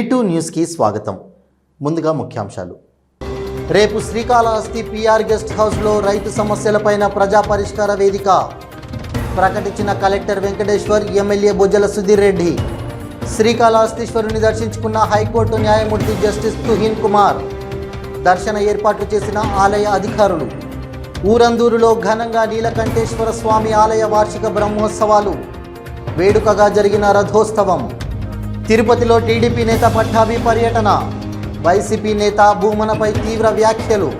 Two న్యూస్కి స్వాగతం. ముందుగా ముఖ్యాంశాలు. రేపు శ్రీకాళహస్తి పిఆర్ గెస్ట్ హౌస్లో రైతు సమస్యలపైన ప్రజా పరిష్కార వేదిక. ప్రకటించిన కలెక్టర్ వెంకటేశ్వర్ ఎమ్మెల్యే బొజ్జల సుధీర్ రెడ్డి. శ్రీకాళహస్తీశ్వరుని దర్శించుకున్న హైకోర్టు న్యాయమూర్తి జస్టిస్ తుహీన్ కుమార్. దర్శన ఏర్పాట్లు చేసిన ఆలయ అధికారులు. ఊరందూరులో ఘనంగా నీలకంఠేశ్వర స్వామి ఆలయ వార్షిక బ్రహ్మోత్సవాలు. వేడుకగా జరిగిన రథోత్సవం. తిరుపతిలో టీడీపీ నేత పట్టాభి పర్యటన. వైసీపీ నేత భూమనపై తీవ్ర వ్యాఖ్యలు.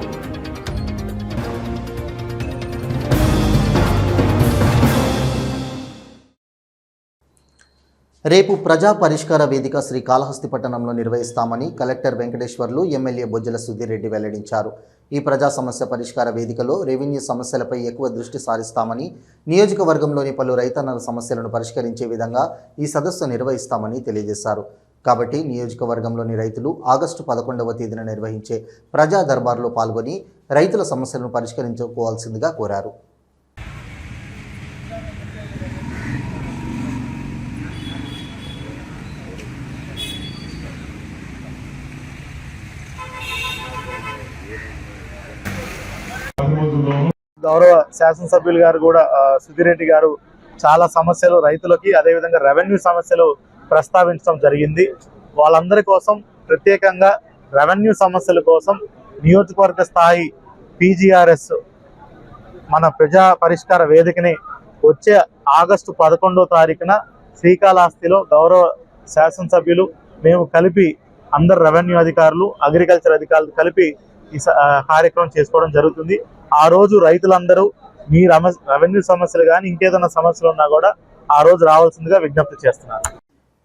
రేపు ప్రజా పరిష్కార వేదిక శ్రీ కాళహస్తి పట్టణంలో నిర్వహిస్తామని కలెక్టర్ వెంకటేశ్వర్లు ఎమ్మెల్యే బొజ్జల సుధీరెడ్డి వెల్లడించారు. ఈ ప్రజా సమస్య పరిష్కార వేదికలో రెవెన్యూ సమస్యలపై ఎక్కువ దృష్టి సారిస్తామని నియోజకవర్గంలోని పలు రైతన్నల సమస్యలను పరిష్కరించే విధంగా ఈ సదస్సు నిర్వహిస్తామని తెలియజేశారు. కాబట్టి నియోజకవర్గంలోని రైతులు ఆగస్టు పదకొండవ తేదీన నిర్వహించే ప్రజా దర్బార్లో పాల్గొని రైతుల సమస్యలను పరిష్కరించుకోవాల్సిందిగా కోరారు. గౌరవ శాసనసభ్యులు గారు కూడా సుధిరెడ్డి గారు చాలా సమస్యలు రైతులకి అదేవిధంగా రెవెన్యూ సమస్యలు ప్రస్తావించడం జరిగింది. వాళ్ళందరి కోసం ప్రత్యేకంగా రెవెన్యూ సమస్యల కోసం నియోజకవర్గ స్థాయి పీజీఆర్ఎస్ మన ప్రజా పరిష్కార వేదికని వచ్చే ఆగస్టు పదకొండో తారీఖున శ్రీకాళహస్తిలో గౌరవ శాసనసభ్యులు మేము కలిపి అందరు రెవెన్యూ అధికారులు అగ్రికల్చర్ అధికారులు కలిపి ఈ కార్యక్రమం చేసుకోవడం జరుగుతుంది. ఆ రోజు రైతులందరూ మీ రెవెన్యూ సమస్యలు కానీ ఇంకేదైనా సమస్యలు ఉన్నా కూడా ఆ రోజు రావాల్సిందిగా విజ్ఞప్తి చేస్తున్నారు.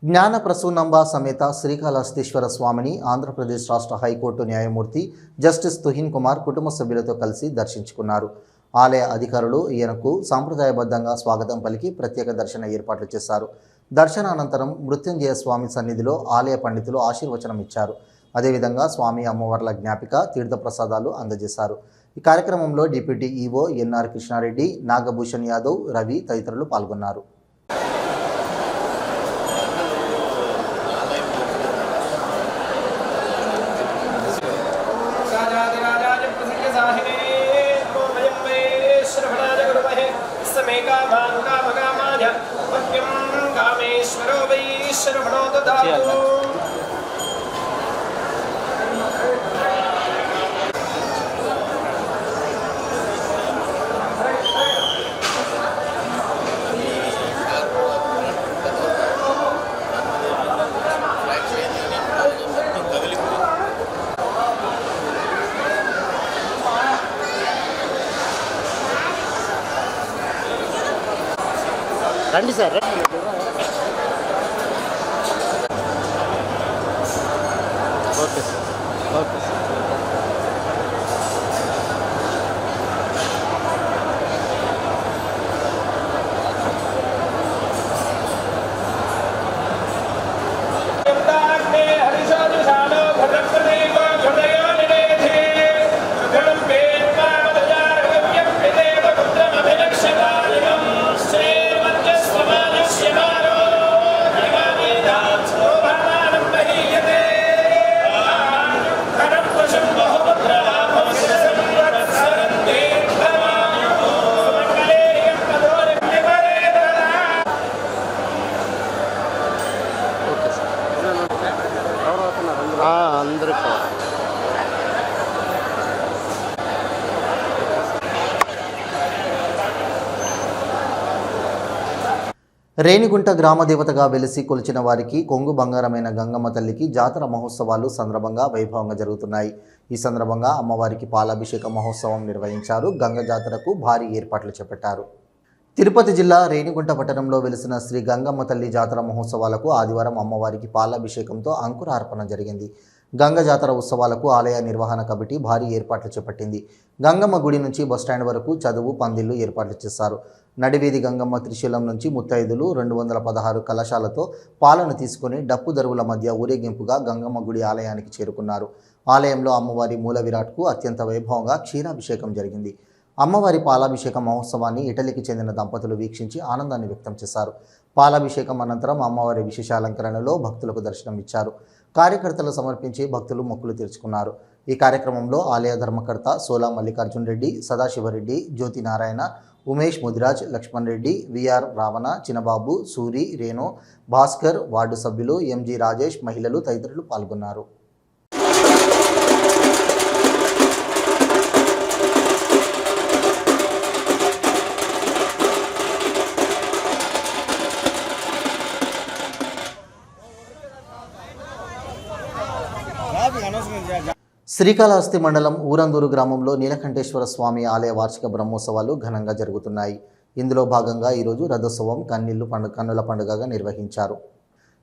జ్ఞాన ప్రసూనంబ సమేత శ్రీకాళహస్తీశ్వర స్వామిని ఆంధ్రప్రదేశ్ రాష్ట్ర హైకోర్టు న్యాయమూర్తి జస్టిస్ తుహిన్ కుమార్ కుటుంబ సభ్యులతో కలిసి దర్శించుకున్నారు. ఆలయ అధికారులు ఈయనకు సాంప్రదాయబద్ధంగా స్వాగతం పలికి ప్రత్యేక దర్శన ఏర్పాట్లు చేశారు. దర్శనానంతరం మృత్యుంజయ స్వామి సన్నిధిలో ఆలయ పండితులు ఆశీర్వచనం ఇచ్చారు అదేవిధంగా స్వామి అమ్మవార్ల జ్ఞాపిక తీర్థప్రసాదాలు అందజేశారు. ఈ కార్యక్రమంలో deputy EO N R Krishna Reddy Nagabhushan Yadav Ravi తదితరులు పాల్గొన్నారు. రండి సార్ ఓకే రేణిగుంట గ్రామ దేవతగా వెలిసి కొలిచిన వారికి కొంగు బంగారమైన గంగమ్మ తల్లికి జాతర మహోత్సవాలు సందర్భంగా వైభవంగా జరుగుతున్నాయి. ఈ సందర్భంగా అమ్మవారికి పాలాభిషేక మహోత్సవం నిర్వహించారు. గంగ జాతరకు భారీ ఏర్పాట్లు చేపట్టారు. తిరుపతి జిల్లా రేణిగుంట పట్టణంలో వెలిసిన శ్రీ గంగమ్మ తల్లి జాతర మహోత్సవాలకు ఆదివారం అమ్మవారికి పాలాభిషేకంతో అంకురార్పణ జరిగింది. గంగ జాతర ఉత్సవాలకు ఆలయ నిర్వహణ కమిటీ భారీ ఏర్పాట్లు చేపట్టింది. గంగమ్మ గుడి నుంచి బస్టాండ్ వరకు చదువు పందిళ్ళు ఏర్పాట్లు చేశారు. నడివీధి గంగమ్మ త్రిశూలం నుంచి ముత్తైదులు రెండు వందల పదహారు కలశాలతో పాలను తీసుకుని డప్పు దరువుల మధ్య ఊరేగింపుగా గంగమ్మ గుడి ఆలయానికి చేరుకున్నారు. ఆలయంలో అమ్మవారి మూల విరాట్కు అత్యంత వైభవంగా క్షీరాభిషేకం జరిగింది. అమ్మవారి పాలాభిషేక మహోత్సవాన్ని ఇటలీకి చెందిన దంపతులు వీక్షించి ఆనందాన్ని వ్యక్తం చేశారు. పాలాభిషేకం అనంతరం అమ్మవారి విశేష అలంకరణలో భక్తులకు దర్శనం ఇచ్చారు కార్యకర్తలు సమర్పించి భక్తులు మొక్కులు తీర్చుకున్నారు. ఈ కార్యక్రమంలో ఆలయ ధర్మకర్త Sola Mallikarjun Reddy Sadasiva Reddy Jyothi Narayana Umesh Mudiraj Lakshman Reddy V R Ravana Chinababu Suri Renu Bhaskar ward సభ్యులు ఎంజి రాజేష్ మహిళలు తదితరులు పాల్గొన్నారు. శ్రీకాళహస్తి మండలం ఊరందూరు గ్రామంలో నీలకంఠేశ్వర స్వామి ఆలయ వార్షిక బ్రహ్మోత్సవాలు ఘనంగా జరుగుతున్నాయి. ఇందులో భాగంగా ఈరోజు రథోత్సవం కన్నీళ్ళు పండు కన్నుల పండుగగా నిర్వహించారు.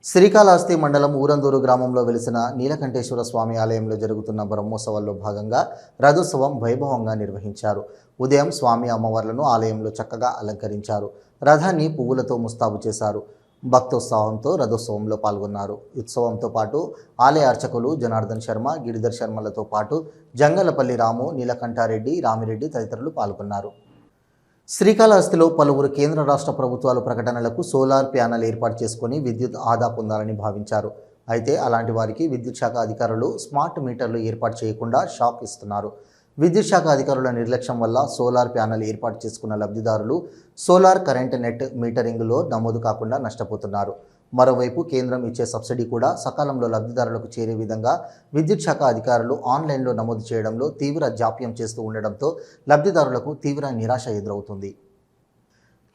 శ్రీకాళహస్తి మండలం ఊరందూరు గ్రామంలో వెలిసిన నీలకంఠేశ్వర స్వామి ఆలయంలో జరుగుతున్న బ్రహ్మోత్సవాల్లో భాగంగా రథోత్సవం వైభవంగా నిర్వహించారు. ఉదయం స్వామి అమ్మవార్లను ఆలయంలో చక్కగా అలంకరించారు. రథాన్ని పువ్వులతో ముస్తాబు చేశారు. భక్తోత్సవంతో రథోత్సవంలో పాల్గొన్నారు. ఉత్సవంతో పాటు ఆలయ అర్చకులు జనార్దన్ శర్మ గిరిధర్ శర్మలతో పాటు జంగలపల్లి రాము నీలకంఠారెడ్డి రామిరెడ్డి తదితరులు పాల్గొన్నారు. శ్రీకాళహస్తిలో పలువురు కేంద్ర రాష్ట్ర ప్రభుత్వాలు ప్రకటనలకు సోలార్ ప్యానెల్ ఏర్పాటు చేసుకుని విద్యుత్ ఆదా పొందాలని భావించారు. అయితే అలాంటి వారికి విద్యుత్ శాఖ అధికారులు స్మార్ట్ మీటర్లు ఏర్పాటు చేయకుండా షాక్ ఇస్తున్నారు. విద్యుత్ శాఖ అధికారుల నిర్లక్ష్యం వల్ల సోలార్ ప్యానెల్ ఏర్పాటు చేసుకున్న లబ్ధిదారులు సోలార్ కరెంట్ నెట్ మీటరింగ్లో నమోదు కాకుండా నష్టపోతున్నారు. మరోవైపు కేంద్రం ఇచ్చే సబ్సిడీ కూడా సకాలంలో లబ్ధిదారులకు చేరే విధంగా విద్యుత్ శాఖ అధికారులు ఆన్లైన్లో నమోదు చేయడంలో తీవ్ర జాప్యం చేస్తూ ఉండడంతో లబ్ధిదారులకు తీవ్ర నిరాశ ఎదురవుతుంది.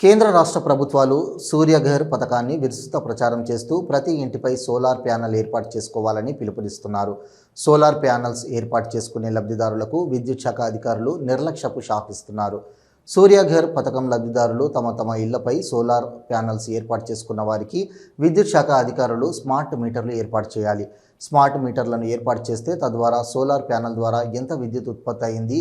కేంద్ర రాష్ట్ర ప్రభుత్వాలు సూర్యఘర్ పథకాన్ని విస్తృత ప్రచారం చేస్తూ ప్రతి ఇంటిపై సోలార్ ప్యానెల్ ఏర్పాటు చేసుకోవాలని పిలుపునిస్తున్నారు. సోలార్ ప్యానెల్స్ ఏర్పాటు చేసుకునే లబ్ధిదారులకు విద్యుత్ శాఖ అధికారులు నిర్లక్ష్యపు షాపిస్తున్నారు సూర్యఘర్ పథకం లబ్ధిదారులు తమ తమ ఇళ్ళపై సోలార్ ప్యానల్స్ ఏర్పాటు చేసుకున్న వారికి విద్యుత్ శాఖ అధికారులు స్మార్ట్ మీటర్లు ఏర్పాటు చేయాలి. స్మార్ట్ మీటర్లను ఏర్పాటు చేస్తే తద్వారా సోలార్ ప్యానెల్ ద్వారా ఎంత విద్యుత్ ఉత్పత్తి అయింది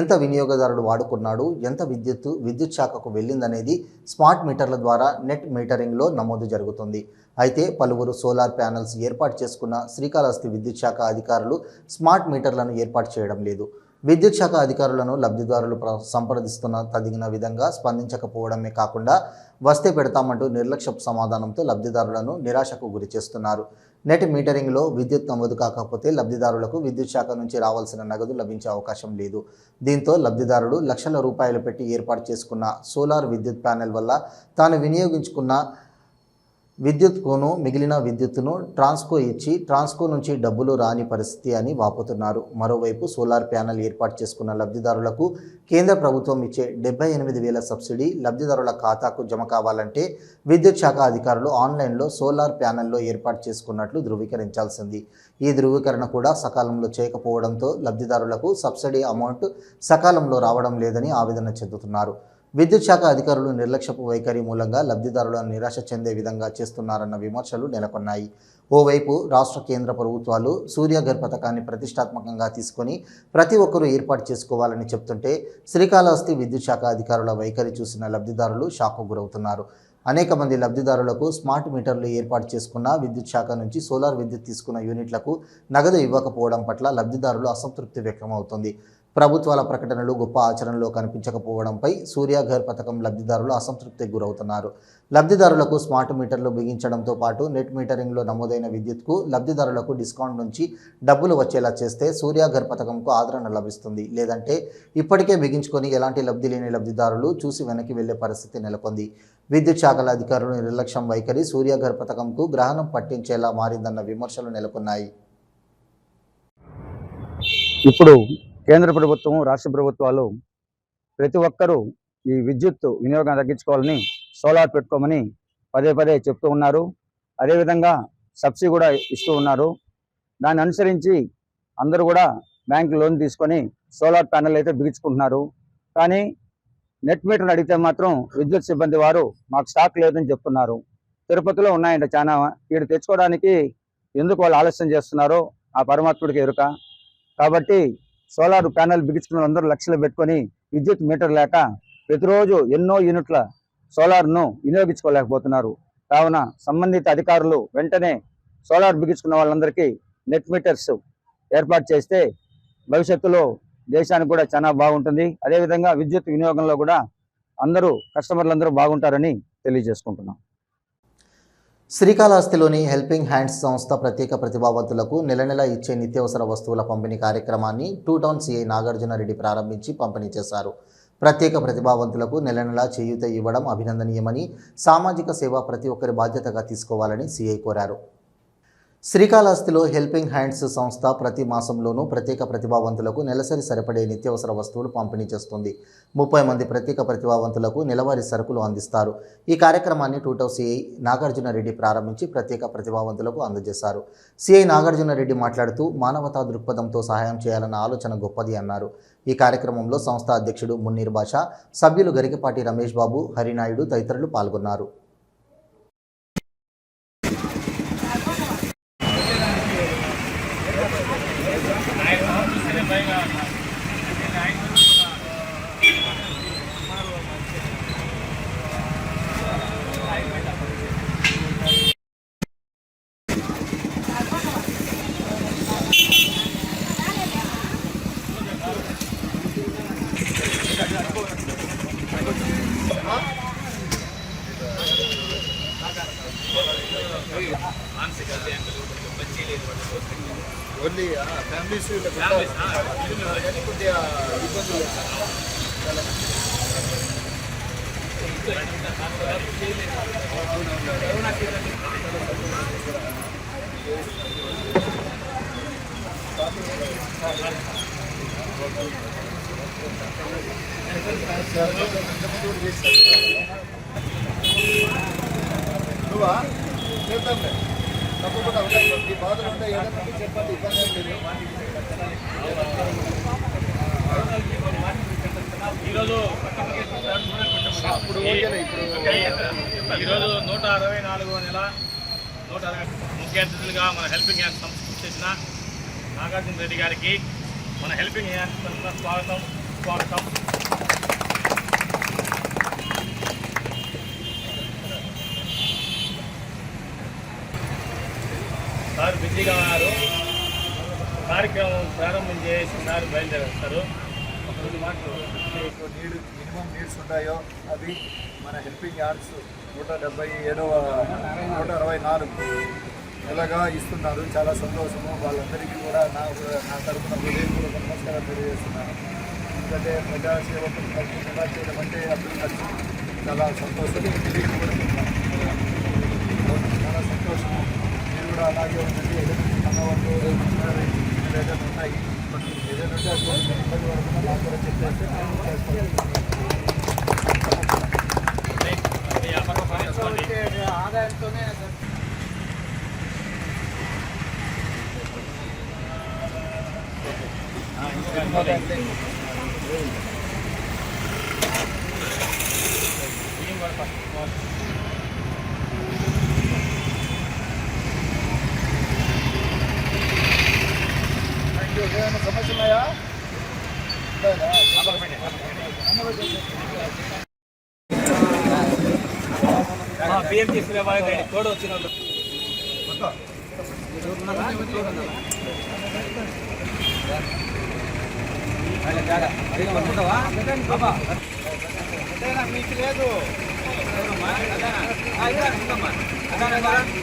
ఎంత వినియోగదారుడు వాడుకున్నాడు ఎంత విద్యుత్ విద్యుత్ శాఖకు వెళ్ళిందనేది స్మార్ట్ మీటర్ల ద్వారా నెట్ మీటరింగ్లో నమోదు జరుగుతుంది. అయితే పలువురు సోలార్ ప్యానల్స్ ఏర్పాటు చేసుకున్న శ్రీకాళహస్తి విద్యుత్ శాఖ అధికారులు స్మార్ట్ మీటర్లను ఏర్పాటు చేయడం లేదు. విద్యుత్ శాఖ అధికారులను లబ్ధిదారులు సంప్రదిస్తున్న తగిన విధంగా స్పందించకపోవడమే కాకుండా వస్తే పెడతామంటూ నిర్లక్ష్యపు సమాధానంతో లబ్ధిదారులను నిరాశకు గురి చేస్తున్నారు. నెట్ మీటరింగ్లో విద్యుత్ నమోదు కాకపోతే లబ్ధిదారులకు విద్యుత్ శాఖ నుంచి రావాల్సిన నగదు లభించే అవకాశం లేదు. దీంతో లబ్ధిదారుడు లక్షల రూపాయలు పెట్టి ఏర్పాటు చేసుకున్న సోలార్ విద్యుత్ ప్యానెల్ వల్ల తాను వినియోగించుకున్న విద్యుత్కును మిగిలిన విద్యుత్తును ట్రాన్స్కో ఇచ్చి ట్రాన్స్కో నుంచి డబ్బులు రాని పరిస్థితి అని వాపోతున్నారు. మరోవైపు సోలార్ ప్యానెల్ ఏర్పాటు చేసుకున్న లబ్ధిదారులకు కేంద్ర ప్రభుత్వం ఇచ్చే డెబ్బై ఎనిమిది వేల సబ్సిడీ లబ్ధిదారుల ఖాతాకు జమ కావాలంటే విద్యుత్ శాఖ అధికారులు ఆన్లైన్లో సోలార్ ప్యానెల్లో ఏర్పాటు చేసుకున్నట్లు ధృవీకరించాల్సింది. ఈ ధృవీకరణ కూడా సకాలంలో చేయకపోవడంతో లబ్ధిదారులకు సబ్సిడీ అమౌంట్ సకాలంలో రావడం లేదని ఆవేదన చెందుతున్నారు. విద్యుత్ శాఖ అధికారులు నిర్లక్ష్యపు వైఖరి మూలంగా లబ్ధిదారులను నిరాశ చెందే విధంగా చేస్తున్నారన్న విమర్శలు నెలకొన్నాయి. ఓవైపు రాష్ట్ర కేంద్ర ప్రభుత్వాలు సూర్యఘర్ పథకాన్ని ప్రతిష్టాత్మకంగా తీసుకొని ప్రతి ఒక్కరూ ఏర్పాటు చేసుకోవాలని చెప్తుంటే శ్రీకాళహస్తి విద్యుత్ శాఖ అధికారుల వైఖరి చూసిన లబ్ధిదారులు షాకు గురవుతున్నారు. అనేక మంది లబ్ధిదారులకు స్మార్ట్ మీటర్లు ఏర్పాటు చేసుకున్న విద్యుత్ శాఖ నుంచి సోలార్ విద్యుత్ తీసుకున్న యూనిట్లకు నగదు ఇవ్వకపోవడం పట్ల లబ్ధిదారులు అసంతృప్తి వ్యక్తమవుతుంది. ప్రభుత్వాల ప్రకటనలు గొప్ప ఆచరణలో కనిపించకపోవడంపై సూర్యాఘర్ పథకం లబ్ధిదారులు అసంతృప్తికి గురవుతున్నారు. లబ్ధిదారులకు స్మార్ట్ మీటర్లు బిగించడంతో పాటు నెట్ మీటరింగ్లో నమోదైన విద్యుత్కు లబ్ధిదారులకు డిస్కౌంట్ నుంచి డబ్బులు వచ్చేలా చేస్తే సూర్యాఘర్ పథకంకు ఆదరణ లభిస్తుంది. లేదంటే ఇప్పటికే బిగించుకొని ఎలాంటి లబ్ధి లేని లబ్ధిదారులు చూసి వెనక్కి వెళ్ళే పరిస్థితి నెలకొంది. విద్యుత్ శాఖల అధికారుల నిర్లక్ష్యం వైఖరి సూర్యాఘర్ పథకంకు గ్రహణం పట్టించేలా మారిందన్న విమర్శలు నెలకొన్నాయి. ఇప్పుడు కేంద్ర ప్రభుత్వం రాష్ట్ర ప్రభుత్వాలు ప్రతి ఒక్కరూ ఈ విద్యుత్ వినియోగం తగ్గించుకోవాలని సోలార్ పెట్టుకోమని పదే పదే చెప్తూ ఉన్నారు. అదేవిధంగా సబ్సిడీ కూడా ఇస్తూ ఉన్నారు. దాన్ని అనుసరించి అందరూ కూడా బ్యాంకు లోన్ తీసుకొని సోలార్ ప్యానెల్ అయితే బిగించుకుంటున్నారు. కానీ నెట్ మీటర్ అడిగితే మాత్రం విద్యుత్ సిబ్బంది వారు మాకు స్టాక్ లేదని చెప్తున్నారు. తిరుపతిలో ఉన్నాయంట చాలా. వీడు తెచ్చుకోవడానికి ఎందుకు వాళ్ళు ఆలస్యం చేస్తున్నారో ఆ పరమాత్ముడికి ఎరుక. కాబట్టి సోలార్ ప్యానెల్ బిగించుకున్న అందరూ లక్షలు పెట్టుకొని విద్యుత్ మీటర్ లేక ప్రతిరోజు ఎన్నో యూనిట్ల సోలార్ను వినియోగించుకోలేకపోతున్నారు. కావున సంబంధిత అధికారులు వెంటనే సోలార్ బిగించుకున్న వాళ్ళందరికీ నెట్ మీటర్స్ ఏర్పాటు చేస్తే భవిష్యత్తులో దేశానికి కూడా చాలా బాగుంటుంది. అదేవిధంగా విద్యుత్ వినియోగంలో కూడా అందరూ కస్టమర్లు అందరూ బాగుంటారని తెలియజేసుకుంటున్నాం. శ్రీకాళహస్తిలోని హెల్పింగ్ హ్యాండ్స్ సంస్థ ప్రత్యేక ప్రతిభావంతులకు నెల నెల ఇచ్చే నిత్యావసర వస్తువుల పంపిణీ కార్యక్రమాన్ని టూ టౌన్ సిఐ నాగార్జునరెడ్డి ప్రారంభించి పంపిణీ చేశారు. ప్రత్యేక ప్రతిభావంతులకు నెల నెలా చేయూత ఇవ్వడం అభినందనీయమని సామాజిక సేవ ప్రతి ఒక్కరి బాధ్యతగా తీసుకోవాలని సిఐ కోరారు. శ్రీకాళహస్తిలో హెల్పింగ్ హ్యాండ్స్ సంస్థ ప్రతి మాసంలోనూ ప్రత్యేక ప్రతిభావంతులకు నెలసరి సరిపడే నిత్యావసర వస్తువులు పంపిణీ చేస్తుంది. ముప్పై మంది ప్రత్యేక ప్రతిభావంతులకు నెలవారీ సరుకులు అందిస్తారు. ఈ కార్యక్రమాన్ని టూటౌ సిఐ నాగార్జునరెడ్డి ప్రారంభించి ప్రత్యేక ప్రతిభావంతులకు అందజేశారు. సిఐ నాగార్జునరెడ్డి మాట్లాడుతూ మానవతా దృక్పథంతో సహాయం చేయాలన్న ఆలోచన గొప్పది అన్నారు. ఈ కార్యక్రమంలో సంస్థ అధ్యక్షుడు మున్నీర్ బాషా సభ్యులు గరికపాటి రమేష్ బాబు హరినాయుడు తదితరులు పాల్గొన్నారు. ఓన్లీ ఫ్యామిలీస్ కొద్దిగా ఇబ్బందులు లేదు సార్. నువ్వా చేద్దాంలే తప్పకుండా ఉంటాయి మీ బాధలు ఉంటాయి ఏదైనా చెప్పండి ఇబ్బంది ఏం లేదు ఈరోజు ఇప్పుడు ఓకేలే ఇప్పుడు ఈరోజు నూట అరవై నాలుగో నెల నూట అరవై ముఖ్య అతిథులుగా మన హెల్పింగ్ హ్యాండ్ సంస్థ చేసిన నాగార్జున రెడ్డి గారికి మన హెల్పింగ్ హ్యాండ్ తరఫున స్వాగతం. స్వాగతం. సార్ బిజీగా ఉన్నారు. కార్యక్రమం ప్రారంభం చేస్తున్నారు బయలుదేరేస్తారు. ఒక రెండు మాటలు నీడు మినిమం నీడ్స్ ఉంటాయో అది మన హెల్పింగ్ యార్డ్స్ నూట డెబ్బై ఏడవ నూట అరవై నాలుగు ఎలాగా ఇస్తున్నారు? చాలా సంతోషము. వాళ్ళందరికీ కూడా నా నా తరఫున హృదయపూర్వక నమస్కారం తెలియజేస్తున్నాను. ఎందుకంటే ప్రజాసేవకు ఎలా చేయడం అంటే అప్పుడు ఖర్చు చాలా సంతోషం. చాలా సంతోషం. మీరు కూడా అలాగే ఉండండి ఏదైనా కన్నవాళ్ళు ఏదైనా ఉన్నాయి. ఏదైనా ఉంటే ఇబ్బంది పడుతున్నా నాకు కూడా చెప్పేస్తే నేను చేస్తాను మీ ఏమైనా సమస్యలు ఉన్నాయా పిఎంటీ శ్రీబాయి తోడు వచ్చిన మీకు లేదు నిరుపేదలకు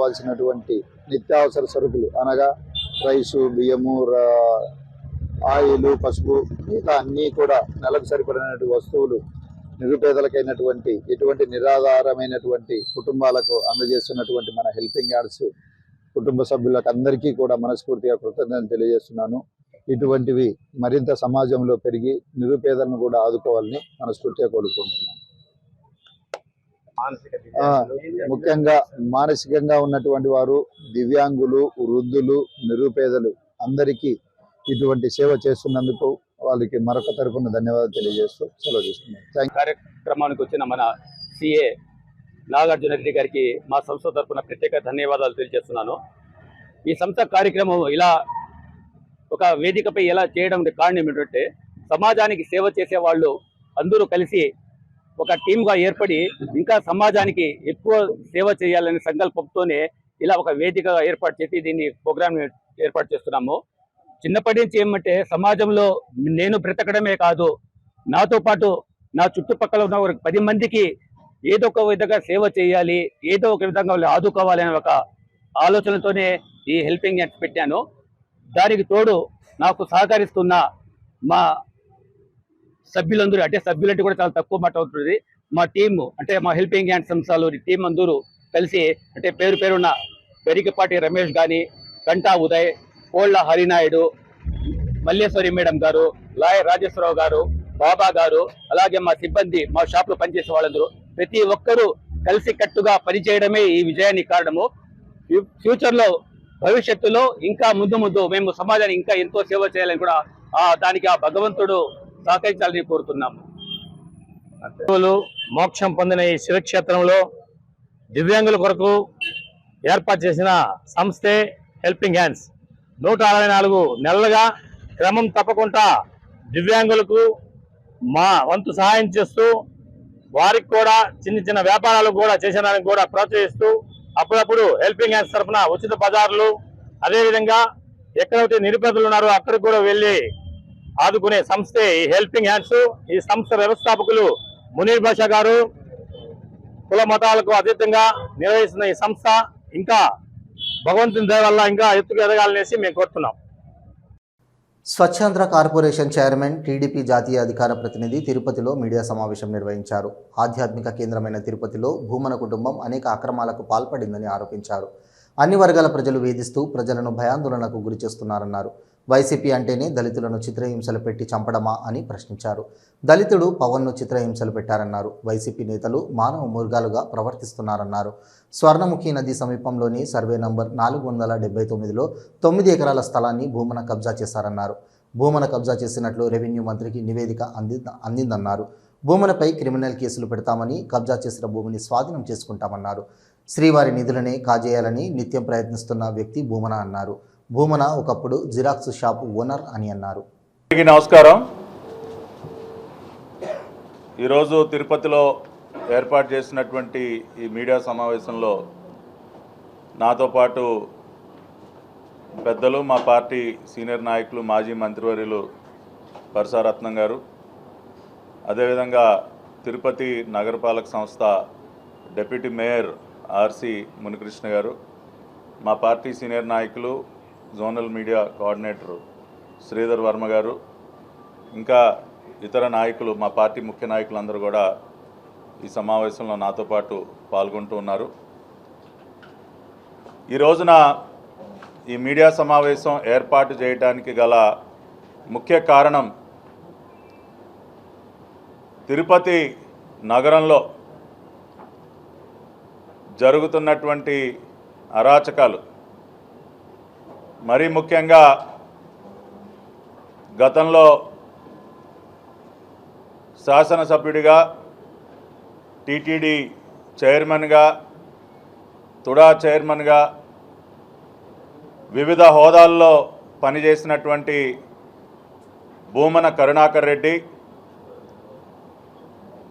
కావాల్సినటువంటి నిత్యావసర సరుకులు అనగా రైసు బియ్యము ఆయిల్ పసుపు మిగతా అన్నీ కూడా నెలకు సరిపడినటువంటి వస్తువులు నిరుపేదలకైనటువంటి ఎటువంటి నిరాధారమైనటువంటి కుటుంబాలకు అందజేస్తున్నటువంటి మన హెల్పింగ్ యార్డ్స్ కుటుంబ సభ్యులకు అందరికీ కూడా మనస్ఫూర్తిగా కృతజ్ఞతలు తెలియజేస్తున్నాను. ఇటువంటివి మరింత సమాజంలో పెరిగి నిరుపేదలను కూడా ఆదుకోవాలని మనస్ఫూర్తిగా కోరుకుంటున్నాను. ముఖ్యంగా మానసికంగా ఉన్నటువంటి వారు దివ్యాంగులు వృద్ధులు నిరుపేదలు అందరికీ ఇటువంటి సేవ చేస్తున్నందుకు వాళ్ళకి మరొక తరపున ధన్యవాదాలు తెలియజేస్తూ సెలవు థ్యాంక్ కార్యక్రమానికి వచ్చిన మన సిఏ నాగార్జున రెడ్డి గారికి మా సంస్థ తరఫున ప్రత్యేక ధన్యవాదాలు తెలియజేస్తున్నాను. ఈ సంస్థ కార్యక్రమం ఇలా ఒక వేదికపై ఎలా చేయడం కారణం ఏంటంటే సమాజానికి సేవ చేసే వాళ్ళు అందరూ కలిసి ఒక టీమ్గా ఏర్పడి ఇంకా సమాజానికి ఎక్కువ సేవ చేయాలనే సంకల్పంతోనే ఇలా ఒక వేదికగా ఏర్పాటు చేసి దీన్ని ప్రోగ్రామ్ ఏర్పాటు చేస్తున్నాము. చిన్నప్పటి నుంచి ఏమంటే సమాజంలో నేను బ్రతకడమే కాదు నాతో పాటు నా చుట్టుపక్కల ఉన్న ఒక పది మందికి ఏదో ఒక విధంగా సేవ చేయాలి ఏదో ఒక విధంగా వాళ్ళు ఆదుకోవాలి అనే ఒక ఆలోచనతోనే ఈ హెల్పింగ్ హ్యాండ్స్ పెట్టాను. దానికి తోడు నాకు సహకరిస్తున్న మా సభ్యులందరూ అంటే సభ్యులంటే కూడా చాలా తక్కువ మాట అవుతుంది. మా టీము అంటే మా హెల్పింగ్ హ్యాండ్ సంస్థలు టీం అందరూ కలిసి అంటే పేరు పేరున్న పెరిగిపాటి రమేష్ కానీ కంటా ఉదయ్ కోళ్ళ హరినాయుడు మల్లేశ్వరి మేడం గారు లాయర్ రాజేశ్వరరావు గారు బాబా గారు అలాగే మా సిబ్బంది మా షాప్లో పనిచేసే వాళ్ళందరూ ప్రతి ఒక్కరూ కలిసి కట్టుగా పనిచేయడమే ఈ విజయానికి కారణము. ఫ్యూచర్లో భవిష్యత్తులో ఇంకా ముందు ముందు మేము సమాజానికి ఇంకా ఎంతో సేవ చేయాలని కూడా దానికి ఆ భగవంతుడు సహకరించాలని కోరుతున్నాము. మోక్షం పొందిన ఈ శివక్షేత్రంలో దివ్యాంగుల కొరకు ఏర్పాటు చేసిన సంస్థే హెల్పింగ్ హ్యాండ్స్. నూట అరవై నాలుగు నెలలుగా క్రమం తప్పకుండా దివ్యాంగులకు మా వంతు సహాయం చేస్తూ వారికి కూడా చిన్న చిన్న వ్యాపారాలు కూడా చేసేదానికి కూడా ప్రోత్సహిస్తూ అప్పుడప్పుడు హెల్పింగ్ హ్యాండ్స్ తరఫున ఉచిత బజార్లు అదేవిధంగా ఎక్కడైతే నిరుపేదలు ఉన్నారో అక్కడికి కూడా వెళ్ళి ఆదుకునే సంస్థే ఈ హెల్పింగ్ హ్యాండ్స్. ఈ సంస్థ వ్యవస్థాపకులు మునీర్ బాషా గారు కుల మతాలకు అతీతంగా నిర్వహిస్తున్న ఈ సంస్థ ఇంకా భగవంతుని దయ వల్ల ఇంకా ఎత్తుకు ఎదగాలనేసి మేము కోరుతున్నాం. స్వచ్ఛాంధ్ర కార్పొరేషన్ చైర్మన్ టీడీపీ జాతీయ అధికార ప్రతినిధి తిరుపతిలో మీడియా సమావేశం నిర్వహించారు. ఆధ్యాత్మిక కేంద్రమైన తిరుపతిలో భూమన కుటుంబం అనేక అక్రమాలకు పాల్పడిందని ఆరోపించారు. అన్ని వర్గాల ప్రజలు వేధిస్తూ ప్రజలను భయాందోళనకు గురి చేస్తున్నారన్నారు వైసీపీ అంటేనే దళితులను చిత్రహింసలు పెట్టి చంపడమా అని ప్రశ్నించారు. దళితుడు పవన్ను చిత్రహింసలు పెట్టారన్నారు. వైసీపీ నేతలు మానవ మృగాలుగా ప్రవర్తిస్తున్నారన్నారు. స్వర్ణముఖి నది సమీపంలోని సర్వే నంబర్ నాలుగు వందల డెబ్బై తొమ్మిదిలో తొమ్మిది ఎకరాల స్థలాన్ని భూమన కబ్జా చేశారన్నారు. భూమన కబ్జా చేసినట్లు రెవెన్యూ మంత్రికి నివేదిక అంది అందిందన్నారు. భూములపై క్రిమినల్ కేసులు పెడతామని కబ్జా చేసిన భూమిని స్వాధీనం చేసుకుంటామన్నారు. శ్రీవారి నిధులనే కాజేయాలని నిత్యం ప్రయత్నిస్తున్న వ్యక్తి భూమన అన్నారు. భూమన ఒకప్పుడు జిరాక్స్ షాప్ ఓనర్ అని అన్నారు. నమస్కారం. ఈరోజు తిరుపతిలో ఏర్పాటు చేసినటువంటి ఈ మీడియా సమావేశంలో నాతో పాటు పెద్దలు మా పార్టీ సీనియర్ నాయకులు మాజీ మంత్రివర్యులు పరసారత్నం గారు. అదేవిధంగా తిరుపతి నగరపాలక సంస్థ డెప్యూటీ మేయర్ ఆర్సి మునికృష్ణ గారు మా పార్టీ సీనియర్ నాయకులు zonal media coordinator Sridhar Varma గారు ఇంకా ఇతర నాయకులు మా పార్టీ ముఖ్య నాయకులందరూ కూడా ఈ సమావేశంలో నాతో పాటు పాల్గొంటూ ఉన్నారు. ఈ రోజున ఈ మీడియా సమావేశం ఏర్పాటు చేయడానికి గల ముఖ్య కారణం తిరుపతి నగరంలో జరుగుతున్నటువంటి అరాచకాలు. మరీ ముఖ్యంగా గతంలో శాసనసభ్యుడిగా టీటీడీ చైర్మన్గా తుడా చైర్మన్గా వివిధ హోదాల్లో పనిచేసినటువంటి భూమన కరుణాకర్ రెడ్డి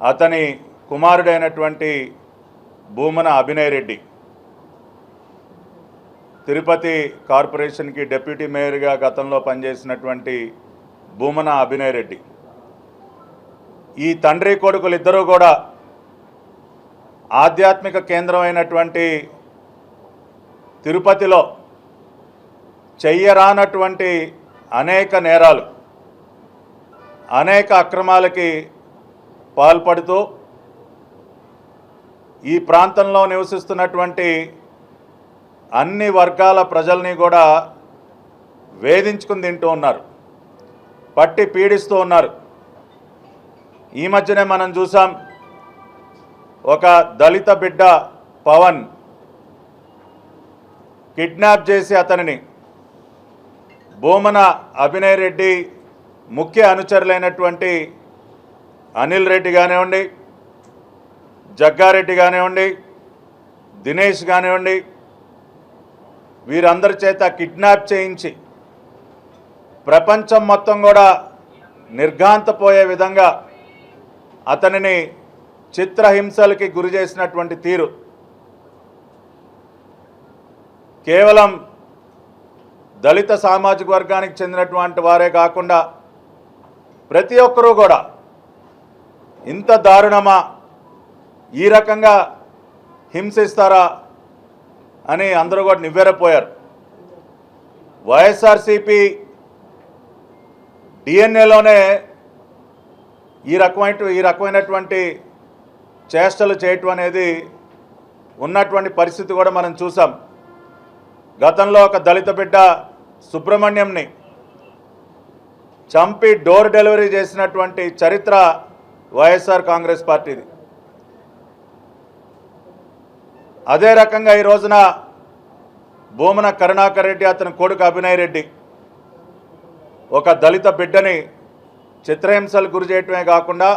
అతని కుమారుడైనటువంటి భూమన అభినయ్ రెడ్డి. తిరుపతి కార్పొరేషన్కి డిప్యూటీ మేయర్గా గతంలో పనిచేసినటువంటి భూమన అభినయ్ రెడ్డి. ఈ తండ్రి కొడుకులు ఇద్దరూ కూడా ఆధ్యాత్మిక కేంద్రమైనటువంటి తిరుపతిలో చెయ్యరానటువంటి అనేక నేరాలు అనేక అక్రమాలకి పాల్పడుతూ ఈ ప్రాంతంలో నివసిస్తున్నటువంటి అన్ని వర్గాల ప్రజల్ని కూడా వేధించుకుని తింటూ ఉన్నారు. పట్టి పీడిస్తూ ఉన్నారు. ఈ మధ్యనే మనం చూసాం ఒక దళిత బిడ్డ పవన్ కిడ్నాప్ చేసి అతనిని భూమన అభినయ్ రెడ్డి ముఖ్య అనుచరులైనటువంటి అనిల్ రెడ్డి కానివ్వండి జగ్గారెడ్డి కానివ్వండి దినేష్ కానివ్వండి వీరందరి చేత కిడ్నాప్ చేయించి ప్రపంచం మొత్తం కూడా నిర్ఘాంతపోయే విధంగా అతనిని చిత్రహింసలకి గురి చేసినటువంటి తీరు. కేవలం దళిత సామాజిక వర్గానికి చెందినటువంటి వారే కాకుండా ప్రతి ఒక్కరూ కూడా ఇంత దారుణమా? ఈ రకంగా హింసిస్తారా? అని అందరూ కూడా నివ్వెరపోయారు. వైఎస్ఆర్సిపి డిఎన్ఏలోనే ఈ రకమైన ఈ రకమైనటువంటి చేష్టలు చేయటం అనేది ఉన్నటువంటి పరిస్థితి కూడా మనం చూసాం. గతంలో ఒక దళిత బిడ్డ సుబ్రహ్మణ్యంని చంపి డోర్ డెలివరీ చేసినటువంటి చరిత్ర వైఎస్ఆర్ కాంగ్రెస్ పార్టీది. అదే రకంగా ఈ రోజున భూమన కరుణాకర్ రెడ్డి అతని కొడుకు అభినయ్ రెడ్డి ఒక దళిత బిడ్డని చిత్రహింసలు గురి చేయటమే కాకుండా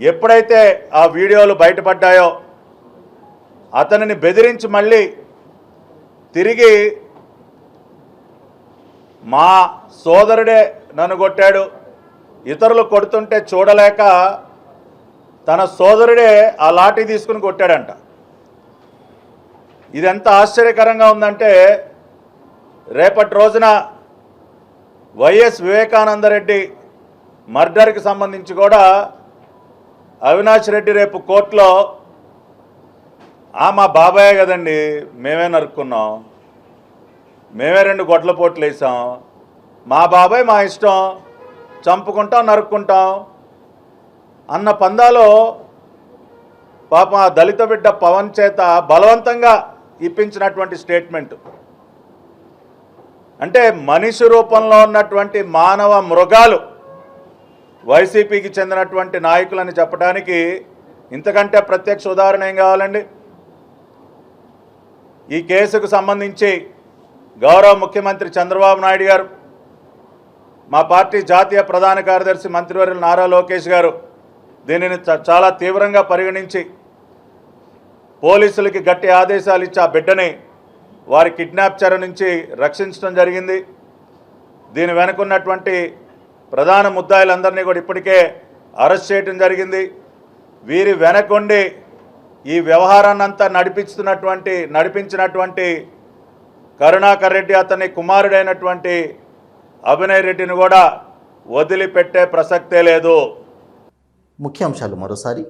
ఎప్పుడైతే ఆ వీడియోలు బయటపడ్డాయో అతనిని బెదిరించి మళ్ళీ తిరిగి మా సోదరుడే నన్ను కొట్టాడు ఇతరులు కొడుతుంటే చూడలేక తన సోదరుడే ఆ లాఠీ తీసుకుని కొట్టాడంట. ఇది ఎంత ఆశ్చర్యకరంగా ఉందంటే రేపటి రోజున వైఎస్ వివేకానందరెడ్డి మర్డర్కి సంబంధించి కూడా అవినాష్ రెడ్డి రేపు కోర్టులో ఆ మా బాబాయే కదండి మేమే నరుక్కున్నాం మేమే రెండు గొడ్ల పోట్లు వేసాం మా బాబాయ్ మా ఇష్టం చంపుకుంటాం నరుక్కుంటాం అన్న పందాలో పాపం ఆ దళిత బిడ్డ పవన్ చేత బలవంతంగా ఇప్పించినటువంటి స్టేట్మెంట్. అంటే మనిషి రూపంలో ఉన్నటువంటి మానవ మృగాలు వైసీపీకి చెందినటువంటి నాయకులని చెప్పడానికి ఇంతకంటే ప్రత్యక్ష ఉదాహరణ ఏం కావాలండి? ఈ కేసుకు సంబంధించి గౌరవ ముఖ్యమంత్రి చంద్రబాబు నాయుడు గారు మా పార్టీ జాతీయ ప్రధాన కార్యదర్శి మంత్రివర్యులు నారా లోకేష్ గారు దీనిని చ- చాలా తీవ్రంగా పరిగణించి పోలీసులకి గట్టి ఆదేశాలు ఇచ్చి ఆ బిడ్డని వారి కిడ్నాప్ చర నుంచి రక్షించడం జరిగింది. దీని వెనుకున్నటువంటి ప్రధాన ముద్దాయిలందరినీ కూడా ఇప్పటికే అరెస్ట్ చేయడం జరిగింది. వీరి వెనకుండి ఈ వ్యవహారాన్ని అంతా నడిపిస్తున్నటువంటి నడిపించినటువంటి కరుణాకర్ రెడ్డి అతని కుమారుడైనటువంటి అభినయ్ రెడ్డిని కూడా వదిలిపెట్టే ప్రసక్తే లేదు. ముఖ్యాంశాలు మరోసారి.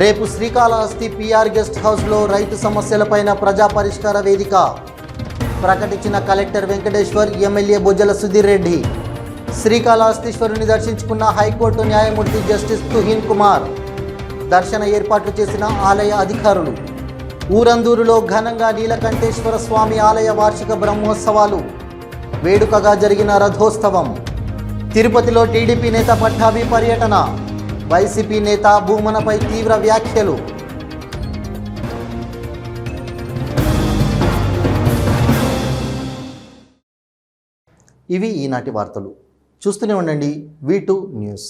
రేపు శ్రీకాళహస్తి పిఆర్ గెస్ట్ హౌస్లో రైతు సమస్యలపైన ప్రజా పరిష్కార వేదిక. ప్రకటించిన కలెక్టర్ వెంకటేశ్వర్ ఎమ్మెల్యే బొజ్జల సుధీర్ రెడ్డి. శ్రీకాళహస్తీశ్వరుని దర్శించుకున్న హైకోర్టు న్యాయమూర్తి జస్టిస్ తుహీన్ కుమార్. దర్శన ఏర్పాట్లు చేసిన ఆలయ అధికారులు. ఊరందూరులో ఘనంగా నీలకంఠేశ్వర స్వామి ఆలయ వార్షిక బ్రహ్మోత్సవాలు. వేడుకగా జరిగిన రథోత్సవం. తిరుపతిలో టీడీపీ నేత పట్టాభి పర్యటన. వైసీపీ నేత భూమనపై తీవ్ర వ్యాఖ్యలు. ఇవి ఈనాటి వార్తలు. చూస్తూనే ఉండండి వీ న్యూస్